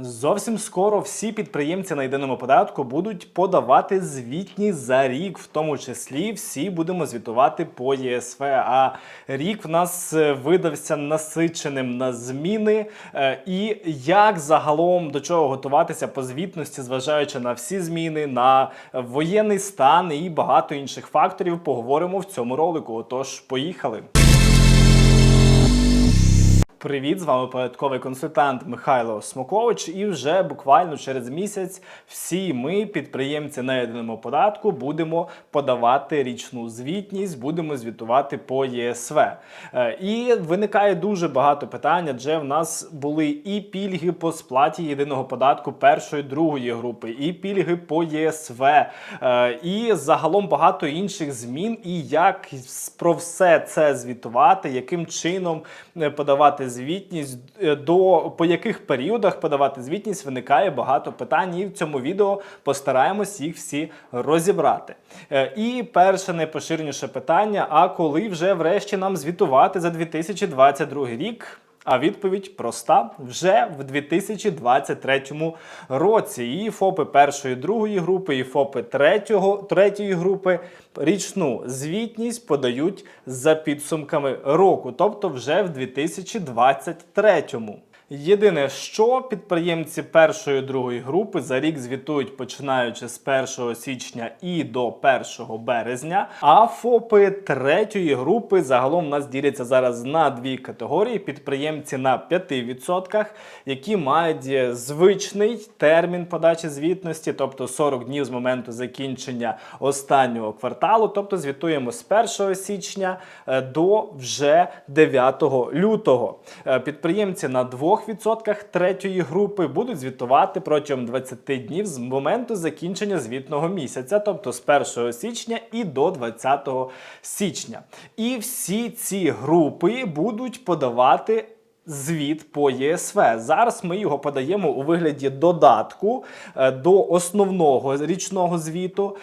Зовсім скоро всі підприємці на єдиному податку будуть подавати звітність за рік, в тому числі всі будемо звітувати по ЄСВ. А рік в нас е, видався насиченим на зміни. Е, І як загалом до чого готуватися по звітності, зважаючи на всі зміни, на воєнний стан і багато інших факторів, поговоримо в цьому ролику. Отож, поїхали. Привіт, з вами податковий консультант Михайло Смокович. І вже буквально через місяць всі ми, підприємці на єдиному податку, будемо подавати річну звітність, будемо звітувати по ЄСВ. Е, І виникає дуже багато питань, адже в нас були і пільги по сплаті єдиного податку першої другої групи, і пільги по ЄСВ, е, і загалом багато інших змін. І як про все це звітувати, яким чином е, звітність, е, до по яких періодах подавати звітність, виникає багато питань. І в цьому відео постараємось їх всі розібрати. Е, І перше найпоширеніше питання: а коли вже врешті нам звітувати за 2022 рік? А відповідь проста вже в 2023 році. І ФОПи першої другої групи, і ФОПи третього, третьої групи річну звітність подають за підсумками року, тобто вже в 2023. Єдине, що підприємці першої другої групи за рік звітують починаючи з 1 січня і до 1 березня. А ФОПи третьої групи загалом у нас діляться зараз на дві категорії: підприємці на 5%, які мають звичний термін подачі звітності, тобто 40 днів з моменту закінчення останнього кварталу. Тобто звітуємо з 1 січня е, до вже 9 лютого. Е, Підприємці на 2% третьої групи будуть звітувати протягом 20 днів з моменту закінчення звітного місяця, тобто з 1 січня і до 20 січня. І всі ці групи будуть подавати. Звіт по ЄСВ. Зараз ми його подаємо у вигляді додатку е, до основного річного звіту.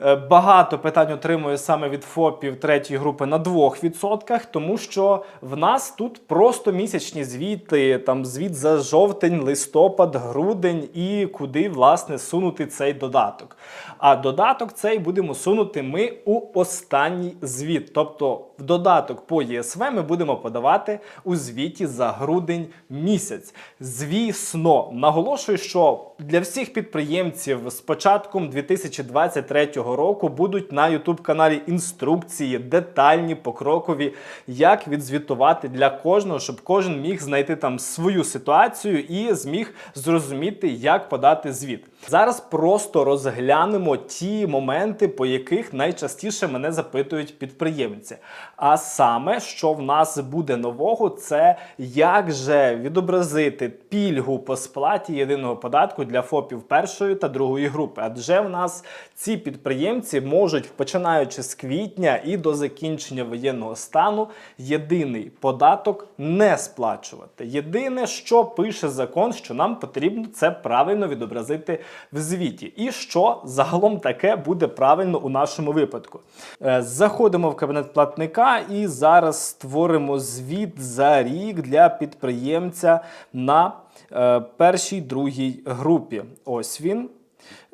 Е, Багато питань отримую саме від ФОПів третьої групи на 2%, тому що в нас тут просто місячні звіти, там звіт за жовтень, листопад, грудень і куди власне сунути цей додаток. А додаток цей будемо сунути ми у останній звіт. Тобто в додаток по ЄСВ ми будемо подавати у звіті за грудень місяць. Звісно, наголошую, що для всіх підприємців з початком 2023 року будуть на YouTube каналі інструкції, детальні, покрокові, як відзвітувати для кожного, щоб кожен міг знайти там свою ситуацію і зміг зрозуміти, як подати звіт. Зараз просто розглянемо ті моменти, по яких найчастіше мене запитують підприємці. А саме, що в нас буде нового, це як же відобразити пільгу по сплаті єдиного податку для ФОПів першої та другої групи. Адже в нас ці підприємці можуть, починаючи з квітня і до закінчення воєнного стану, єдиний податок не сплачувати. Єдине, що пише закон, що нам потрібно це правильно відобразити в звіті. І що загалом таке буде правильно у нашому випадку. Е, Заходимо в кабінет платника і зараз створимо звіт за рік для підприємця на е, першій другій групі. Ось він.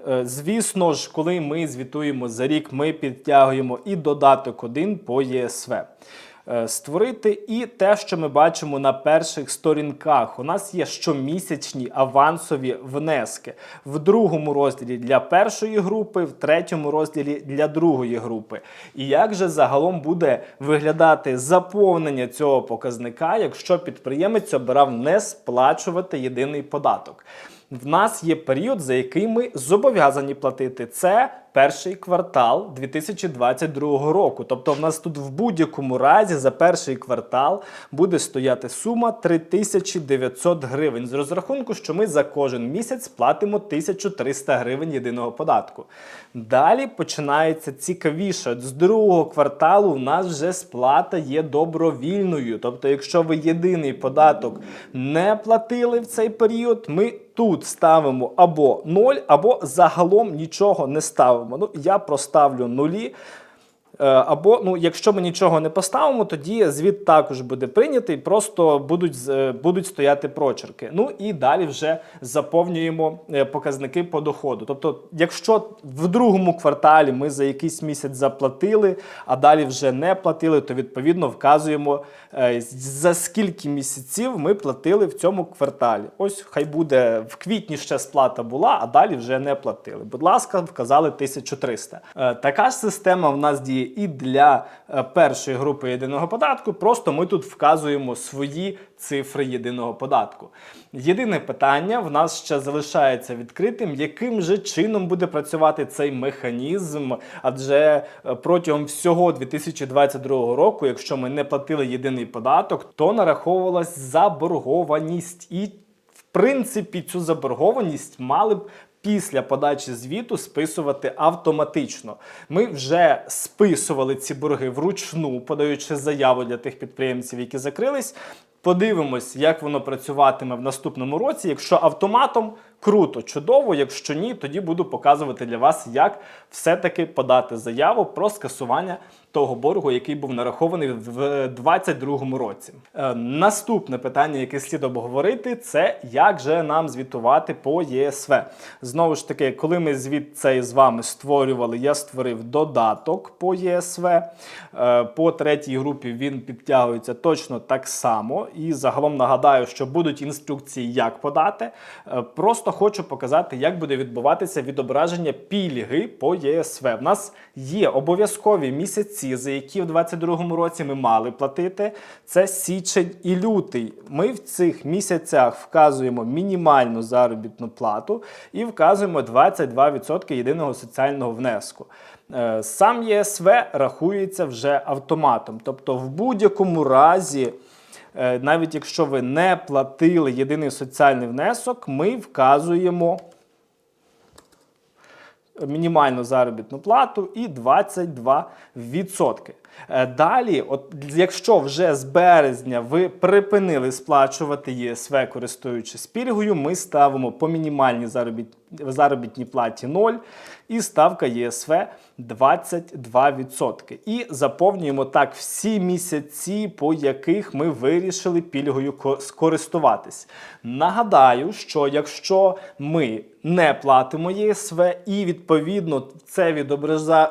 Е, Звісно ж, коли ми звітуємо за рік, ми підтягуємо і додаток 1 по ЄСВ. Е, Створити і те, що ми бачимо на перших сторінках. У нас є щомісячні авансові внески в другому розділі для першої групи, в третьому розділі для другої групи. І як же загалом буде виглядати заповнення цього показника, якщо підприємець обирав не сплачувати єдиний податок? В нас є період, за який ми зобов'язані платити. Це перший квартал 2022 року. Тобто, в нас тут в будь-якому разі за перший квартал буде стояти сума 3900 гривень. З розрахунку, що ми за кожен місяць платимо 1300 гривень єдиного податку. Далі починається цікавіше. З другого кварталу у нас вже сплата є добровільною. Тобто, якщо ви єдиний податок не платили в цей період, ми тут ставимо або 0, або загалом нічого не ставимо. Ну, я проставлю нулі. Е, Або, ну, якщо ми нічого не поставимо, тоді звіт також буде прийнятий, просто будуть, е, будуть стояти прочерки. Ну і далі вже заповнюємо е, показники по доходу. Тобто, якщо в другому кварталі ми за якийсь місяць заплатили, а далі вже не платили, то відповідно вказуємо за скільки місяців ми платили в цьому кварталі. Ось хай буде в квітні ще сплата була, а далі вже не платили. Будь ласка, вказали 1300. Е, Така ж система в нас діє і для е, першої групи єдиного податку. Просто ми тут вказуємо свої цифри єдиного податку. Єдине питання в нас ще залишається відкритим, яким же чином буде працювати цей механізм, адже е, протягом всього 2022 року, якщо ми не платили єдиний податок, то нараховувалась заборгованість і в принципі, цю заборгованість мали б після подачі звіту списувати автоматично. Ми вже списували ці борги вручну, подаючи заяву для тих підприємців, які закрились. Подивимось, як воно працюватиме в наступному році. Якщо автоматом круто, чудово. Якщо ні, тоді буду показувати для вас, як все-таки подати заяву про скасування того боргу, який був нарахований в 2022 році. Е, наступне питання, яке слід обговорити, це як же нам звітувати по ЄСВ. Знову ж таки, коли ми звіт цей з вами створювали, я створив додаток по ЄСВ. Е, По третій групі він підтягується точно так само. І загалом нагадаю, що будуть інструкції, як подати. Е, Просто хочу показати, як буде відбуватися відображення пільги по ЄСВ. В нас є обов'язкові місяці, за які в 2022 році ми мали платити. Це січень і лютий. Ми в цих місяцях вказуємо мінімальну заробітну плату і вказуємо 22% єдиного соціального внеску. Е, Сам ЄСВ рахується вже автоматом. Тобто, в будь-якому разі. Е, навіть якщо ви не платили єдиний соціальний внесок, ми вказуємо мінімальну заробітну плату і 22%. Е, Далі, от якщо вже з березня ви припинили сплачувати ЄСВ, користуючись пільгою, ми ставимо по мінімальній заробіт... заробітній платі 0 і ставка ЄСВ 22%. І заповнюємо так всі місяці, по яких ми вирішили пільгою скористуватись. Нагадаю, що якщо ми не платимо ЄСВ і відповідно це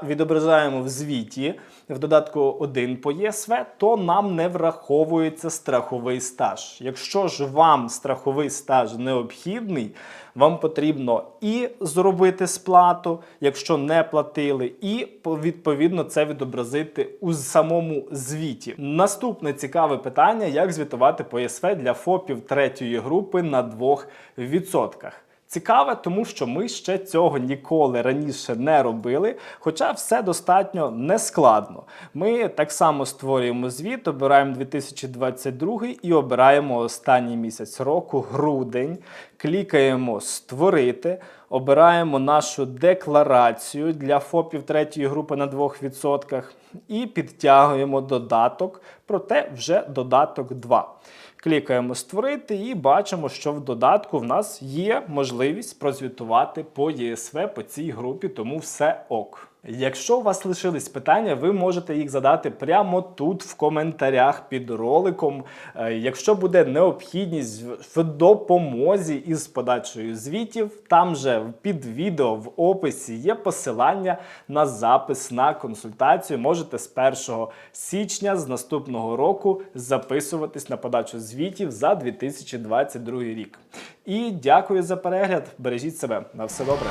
відображаємо в звіті в додатку 1 по ЄСВ, то нам не враховується страховий стаж. Якщо ж вам страховий стаж необхідний, вам потрібно і зробити сплату, якщо не платили, і по- відповідно це відобразити у самому звіті. Наступне цікаве питання: як звітувати по ЄСВ для ФОПів третьої групи на 2%. Цікаве, тому що ми ще цього ніколи раніше не робили, хоча все достатньо нескладно. Ми так само створюємо звіт, обираємо 2022 і обираємо останній місяць року, грудень. Клікаємо Створити, обираємо нашу декларацію для ФОПів третьої групи на 2% і підтягуємо додаток, проте вже додаток 2. Клікаємо створити і бачимо, що в додатку в нас є можливість прозвітувати по ЄСВ по цій групі, тому все ок. Якщо у вас лишились питання, ви можете їх задати прямо тут в коментарях під роликом. Е, Якщо буде необхідність в- допомозі із подачею звітів, там же під відео в описі є посилання на запис на консультацію. Можете з 1 січня з наступного року записуватись на подачу звітів за 2022 рік. І дякую за перегляд. Бережіть себе. На все добре.